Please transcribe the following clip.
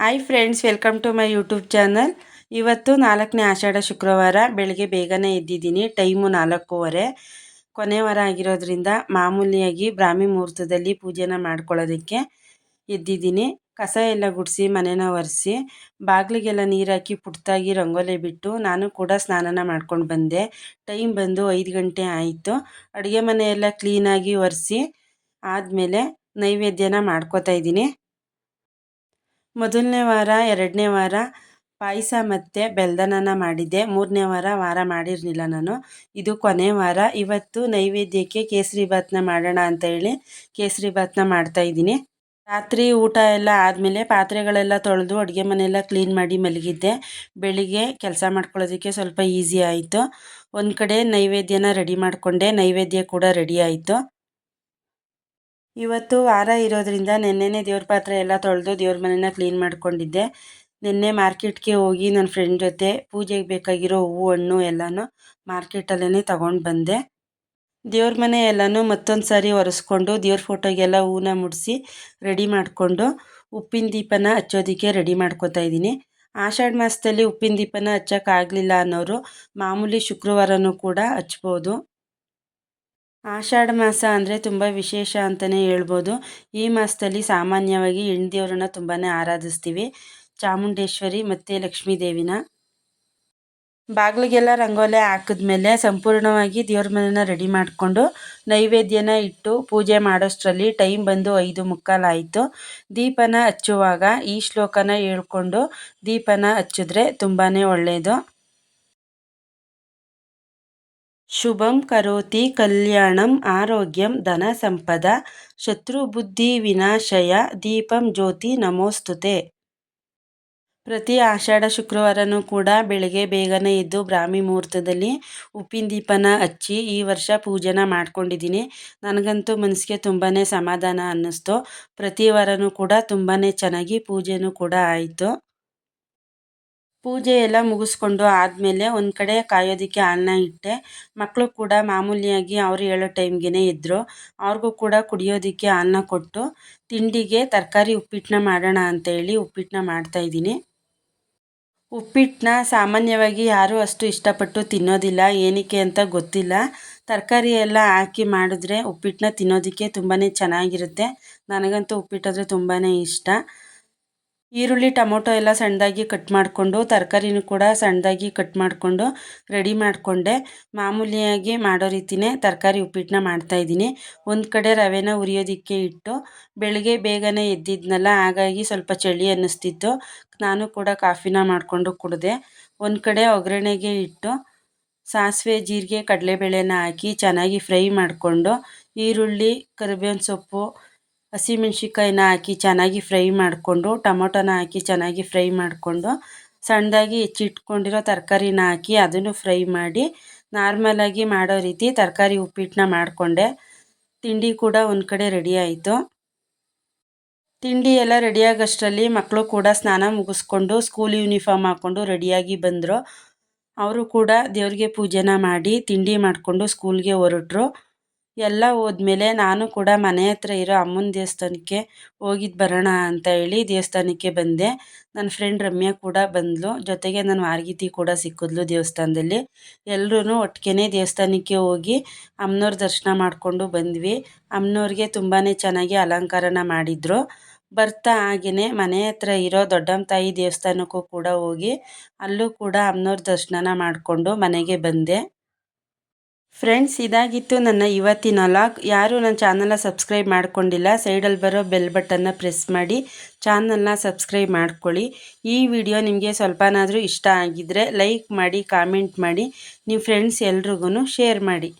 Hi friends welcome to my YouTube channel ಇವತ್ತು ನಾಲ್ಕನೇ ಆಷಾಢ ಶುಕ್ರವಾರ, ಬೆಳಗ್ಗೆ ಬೇಗನೆ ಎದ್ದಿದ್ದೀನಿ ಟೈಮು ನಾಲ್ಕೂವರೆ. ಕೊನೆ ವಾರ ಆಗಿರೋದ್ರಿಂದ ಮಾಮೂಲಿಯಾಗಿ ಬ್ರಾಹ್ಮಿ ಮುಹೂರ್ತದಲ್ಲಿ ಪೂಜೆನ ಮಾಡ್ಕೊಳ್ಳೋದಕ್ಕೆ ಎದ್ದಿದ್ದೀನಿ. ಕಸ ಎಲ್ಲ ಗುಡಿಸಿ, ಮನೆನ ಒರೆಸಿ, ಬಾಗಿಲಿಗೆಲ್ಲ ನೀರಾಕಿ ಪುಟ್ಟಾಗಿ ರಂಗೋಲಿ ಬಿಟ್ಟು ನಾನು ಕೂಡ ಸ್ನಾನನ ಮಾಡ್ಕೊಂಡು ಬಂದೆ. ಟೈಮ್ ಬಂದು ಐದು ಗಂಟೆ ಆಯಿತು. ಅಡುಗೆ ಮನೆಯೆಲ್ಲ ಕ್ಲೀನಾಗಿ ಒರೆಸಿ, ಆದಮೇಲೆ ನೈವೇದ್ಯನ ಮಾಡ್ಕೋತಾ ಇದ್ದೀನಿ. ಮೊದಲನೇ ವಾರ, ಎರಡನೇ ವಾರ ಪಾಯಸ ಮತ್ತು ಬೆಲ್ದನನ ಮಾಡಿದ್ದೆ. ಮೂರನೇ ವಾರ ವಾರ ಮಾಡಿರಲಿಲ್ಲ ನಾನು. ಇದು ಕೊನೆ ವಾರ. ಇವತ್ತು ನೈವೇದ್ಯಕ್ಕೆ ಕೇಸರಿ ಭಾತ್ನ ಮಾಡೋಣ ಅಂತ ಹೇಳಿ ಕೇಸರಿ ಭಾತ್ನ ಮಾಡ್ತಾಯಿದ್ದೀನಿ ರಾತ್ರಿ ಊಟ ಎಲ್ಲ ಆದಮೇಲೆ ಪಾತ್ರೆಗಳೆಲ್ಲ ತೊಳೆದು ಅಡುಗೆ ಮನೆಯೆಲ್ಲ ಕ್ಲೀನ್ ಮಾಡಿ ಮಲಗಿದ್ದೆ. ಬೆಳಿಗ್ಗೆ ಕೆಲಸ ಮಾಡ್ಕೊಳ್ಳೋದಕ್ಕೆ ಸ್ವಲ್ಪ ಈಸಿ ಆಯಿತು. ಒಂದು ಕಡೆ ನೈವೇದ್ಯನ ರೆಡಿ ಮಾಡಿಕೊಂಡೆ. ನೈವೇದ್ಯ ಕೂಡ ರೆಡಿ ಆಯಿತು. ಇವತ್ತು ವಾರ ಇರೋದ್ರಿಂದ ನೆನ್ನೆನೇ ದೇವ್ರ ಪಾತ್ರೆ ಎಲ್ಲ ತೊಳೆದು ದೇವ್ರ ಮನೆನ ಕ್ಲೀನ್ ಮಾಡ್ಕೊಂಡಿದ್ದೆ. ನಿನ್ನೆ ಮಾರ್ಕೆಟ್ಗೆ ಹೋಗಿ ನನ್ನ ಫ್ರೆಂಡ್ ಜೊತೆ ಪೂಜೆಗೆ ಬೇಕಾಗಿರೋ ಹೂವು, ಹಣ್ಣು ಎಲ್ಲನೂ ಮಾರ್ಕೆಟಲ್ಲೇ ತಗೊಂಡು ಬಂದೆ. ದೇವ್ರ ಮನೆ ಎಲ್ಲನೂ ಮತ್ತೊಂದು ಸಾರಿ ಒರೆಸ್ಕೊಂಡು ದೇವ್ರ ಫೋಟೋಗೆಲ್ಲ ಹೂವನ್ನ ಮುಡಿಸಿ ರೆಡಿ ಮಾಡಿಕೊಂಡು ಉಪ್ಪಿನ ದೀಪನ ಹಚ್ಚೋದಕ್ಕೆ ರೆಡಿ ಮಾಡ್ಕೋತಾ ಇದ್ದೀನಿ. ಆಷಾಢ ಮಾಸದಲ್ಲಿ ಉಪ್ಪಿನ ದೀಪನ ಹಚ್ಚೋಕ್ಕಾಗಲಿಲ್ಲ ಅನ್ನೋರು ಮಾಮೂಲಿ ಶುಕ್ರವಾರನೂ ಕೂಡ ಹಚ್ಬೋದು. ಆಷಾಢ ಮಾಸ ಅಂದರೆ ತುಂಬ ವಿಶೇಷ ಅಂತಲೇ ಹೇಳ್ಬೋದು. ಈ ಮಾಸದಲ್ಲಿ ಸಾಮಾನ್ಯವಾಗಿ ಹೆಣ್ಣು ತುಂಬಾ ಆರಾಧಿಸ್ತೀವಿ. ಚಾಮುಂಡೇಶ್ವರಿ ಮತ್ತು ಲಕ್ಷ್ಮೀ ದೇವಿನ ಬಾಗಿಲಿಗೆಲ್ಲ ರಂಗೋಲೆ ಹಾಕಿದ್ಮೇಲೆ ಸಂಪೂರ್ಣವಾಗಿ ದೇವ್ರ ಮನೆನ ರೆಡಿ ಮಾಡಿಕೊಂಡು ನೈವೇದ್ಯನ ಇಟ್ಟು ಪೂಜೆ ಮಾಡೋಷ್ಟರಲ್ಲಿ ಟೈಮ್ ಬಂದು ಐದು ಮುಕ್ಕಾಲಾಯಿತು ದೀಪನ ಹಚ್ಚುವಾಗ ಈ ಶ್ಲೋಕನ ಹೇಳ್ಕೊಂಡು ದೀಪನ ಹಚ್ಚಿದ್ರೆ ತುಂಬಾ ಒಳ್ಳೆಯದು ಶುಭಂ ಕರೋತಿ ಕಲ್ಯಾಣಂ ಆರೋಗ್ಯಂ ಧನ ಸಂಪದ ಶತ್ರುಬುದ್ಧಿ ವಿನಾಶಯ ದೀಪಂ ಜ್ಯೋತಿ ನಮೋಸ್ತುತೆ. ಪ್ರತಿ ಆಷಾಢ ಶುಕ್ರವಾರನೂ ಕೂಡ ಬೆಳಗ್ಗೆ ಬೇಗನೆ ಎದ್ದು ಬ್ರಾಹ್ಮಿ ಮುಹೂರ್ತದಲ್ಲಿ ಉಪ್ಪಿನ ದೀಪನ ಹಚ್ಚಿ ಈ ವರ್ಷ ಪೂಜೆನ ಮಾಡ್ಕೊಂಡಿದ್ದೀನಿ. ನನಗಂತೂ ಮನಸ್ಸಿಗೆ ತುಂಬಾ ಸಮಾಧಾನ ಅನ್ನಿಸ್ತು. ಪ್ರತಿ ವಾರನೂ ಕೂಡ ತುಂಬಾ ಚೆನ್ನಾಗಿ ಪೂಜೆನೂ ಕೂಡ ಆಯಿತು. ಪೂಜೆ ಎಲ್ಲ ಮುಗಿಸ್ಕೊಂಡು ಆದಮೇಲೆ ಒಂದು ಕಡೆ ಕಾಯೋದಕ್ಕೆ ಅನ್ನ ಇಟ್ಟೆ. ಮಕ್ಕಳು ಕೂಡ ಮಾಮೂಲಿಯಾಗಿ ಅವರು ಹೇಳೋ ಟೈಮ್ಗೆ ಇದ್ದರು ಅವ್ರಿಗೂ ಕೂಡ ಕುಡಿಯೋದಕ್ಕೆ ಅನ್ನ ಕೊಟ್ಟು ತಿಂಡಿಗೆ ತರಕಾರಿ ಉಪ್ಪಿಟ್ಟನ್ನ ಮಾಡೋಣ ಅಂತೇಳಿ ಉಪ್ಪಿಟ್ಟನ್ನ ಮಾಡ್ತಾಯಿದ್ದೀನಿ ಉಪ್ಪಿಟ್ಟನ್ನ ಸಾಮಾನ್ಯವಾಗಿ ಯಾರೂ ಅಷ್ಟು ಇಷ್ಟಪಟ್ಟು ತಿನ್ನೋದಿಲ್ಲ. ಏನಕ್ಕೆ ಅಂತ ಗೊತ್ತಿಲ್ಲ. ತರಕಾರಿ ಎಲ್ಲ ಹಾಕಿ ಮಾಡಿದ್ರೆ ಉಪ್ಪಿಟ್ಟನ್ನ ತಿನ್ನೋದಕ್ಕೆ ತುಂಬಾ ಚೆನ್ನಾಗಿರುತ್ತೆ. ನನಗಂತೂ ಉಪ್ಪಿಟ್ಟಂದರೆ ತುಂಬಾ ಇಷ್ಟ. ಈರುಳ್ಳಿ, ಟೊಮೊಟೊ ಎಲ್ಲ ಸಣ್ಣದಾಗಿ ಕಟ್ ಮಾಡಿಕೊಂಡು, ತರಕಾರಿನೂ ಕೂಡ ಸಣ್ಣದಾಗಿ ಕಟ್ ಮಾಡಿಕೊಂಡು ರೆಡಿ ಮಾಡಿಕೊಂಡೆ. ಮಾಮೂಲಿಯಾಗಿ ಮಾಡೋ ರೀತಿಯೇ ತರಕಾರಿ ಉಪ್ಪಿಟ್ಟನ್ನ ಮಾಡ್ತಾಯಿದ್ದೀನಿ ಒಂದು ಕಡೆ ರವೆನ ಉರಿಯೋದಕ್ಕೆ ಇಟ್ಟು, ಬೆಳಗ್ಗೆ ಬೇಗನೆ ಎದ್ದಿದ್ನಲ್ಲ, ಹಾಗಾಗಿ ಸ್ವಲ್ಪ ಚಳಿ ಅನ್ನಿಸ್ತಿತ್ತು. ನಾನು ಕೂಡ ಕಾಫಿನ ಮಾಡಿಕೊಂಡು ಕುಡಿದೆ. ಒಂದು ಕಡೆ ಒಗ್ಗರಣೆಗೆ ಇಟ್ಟು, ಸಾಸಿವೆ, ಜೀರಿಗೆ, ಕಡಲೆಬೇಳೆನ ಹಾಕಿ ಚೆನ್ನಾಗಿ ಫ್ರೈ ಮಾಡಿಕೊಂಡು, ಈರುಳ್ಳಿ, ಕರಿಬೇವಿನ ಸೊಪ್ಪು ಹಸಿಮೆಣ್ಸಿಕಾಯಿನ ಹಾಕಿ ಚೆನ್ನಾಗಿ ಫ್ರೈ ಮಾಡಿಕೊಂಡು, ಟೊಮೊಟೊನ ಹಾಕಿ ಚೆನ್ನಾಗಿ ಫ್ರೈ ಮಾಡಿಕೊಂಡು, ಸಣ್ಣದಾಗಿ ಹೆಚ್ಚಿಟ್ಕೊಂಡಿರೋ ತರಕಾರಿನ ಹಾಕಿ ಅದನ್ನು ಫ್ರೈ ಮಾಡಿ ನಾರ್ಮಲಾಗಿ ಮಾಡೋ ರೀತಿ ತರಕಾರಿ ಉಪ್ಪಿಟ್ಟನ್ನ ಮಾಡಿಕೊಂಡೆ. ತಿಂಡಿ ಕೂಡ ಒಂದು ಕಡೆ ರೆಡಿ ಆಯಿತು. ತಿಂಡಿ ಎಲ್ಲ ರೆಡಿಯಾಗೋಷ್ಟರಲ್ಲಿ ಮಕ್ಕಳು ಕೂಡ ಸ್ನಾನ ಮುಗಿಸ್ಕೊಂಡು, ಸ್ಕೂಲ್ ಯೂನಿಫಾರ್ಮ್ ಹಾಕ್ಕೊಂಡು ರೆಡಿಯಾಗಿ ಬಂದರು. ಅವರು ಕೂಡ ದೇವ್ರಿಗೆ ಪೂಜೆನ ಮಾಡಿ ತಿಂಡಿ ಮಾಡಿಕೊಂಡು ಸ್ಕೂಲ್ಗೆ ಹೊರಟ್ರು. ಎಲ್ಲ ಹೋದ್ಮೇಲೆ ನಾನು ಕೂಡ ಮನೆ ಹತ್ರ ಇರೋ ಅಮ್ಮನ ದೇವಸ್ಥಾನಕ್ಕೆ ಹೋಗಿದ್ದು ಬರೋಣ ಅಂತ ಹೇಳಿ ದೇವಸ್ಥಾನಕ್ಕೆ ಬಂದೆ. ನನ್ನ ಫ್ರೆಂಡ್ ರಮ್ಯಾ ಕೂಡ ಬಂದಳು ಜೊತೆಗೆ ನನ್ನ ಮಾರ್ಗಿತಿ ಕೂಡ ಸಿಕ್ಕಿದ್ಲು ದೇವಸ್ಥಾನದಲ್ಲಿ. ಎಲ್ಲರೂ ಒಟ್ಟಿಗೆ ದೇವಸ್ಥಾನಕ್ಕೆ ಹೋಗಿ ಅಮ್ಮನವ್ರ ದರ್ಶನ ಮಾಡಿಕೊಂಡು ಬಂದ್ವಿ. ಅಮ್ಮನವ್ರಿಗೆ ತುಂಬಾ ಚೆನ್ನಾಗಿ ಅಲಂಕಾರನ ಮಾಡಿದರು. ಬರ್ತಾ ಹಾಗೆಯೇ ಮನೆ ಹತ್ರ ಇರೋ ದೊಡ್ಡಮ್ಮ ತಾಯಿ ದೇವಸ್ಥಾನಕ್ಕೂ ಕೂಡ ಹೋಗಿ ಅಲ್ಲೂ ಕೂಡ ಅಮ್ಮನವ್ರ ದರ್ಶನನ ಮಾಡಿಕೊಂಡು ಮನೆಗೆ ಬಂದೆ. ಫ್ರೆಂಡ್ಸ್ ಇದಾಗಿತ್ತು ನನ್ನ ಇವತ್ತಿನ ಲಾಗ್ ಯಾರು ನನ್ನ ಚಾನಲ್ನ ಸಬ್ಸ್ಕ್ರೈಬ್ ಮಾಡ್ಕೊಂಡಿಲ್ಲ ಸೈಡಲ್ಲಿ ಬರೋ ಬೆಲ್ ಬಟನ್ನ ಪ್ರೆಸ್ ಮಾಡಿ ಚಾನಲ್ನ ಸಬ್ಸ್ಕ್ರೈಬ್ ಮಾಡ್ಕೊಳ್ಳಿ. ಈ ವಿಡಿಯೋ ನಿಮಗೆ ಸ್ವಲ್ಪನಾದರೂ ಇಷ್ಟ ಆಗಿದ್ದರೆ ಲೈಕ್ ಮಾಡಿ ಕಾಮೆಂಟ್ ಮಾಡಿ. ನಿಮ್ಮ ಫ್ರೆಂಡ್ಸ್ ಎಲ್ರಿಗೂ ಶೇರ್ ಮಾಡಿ.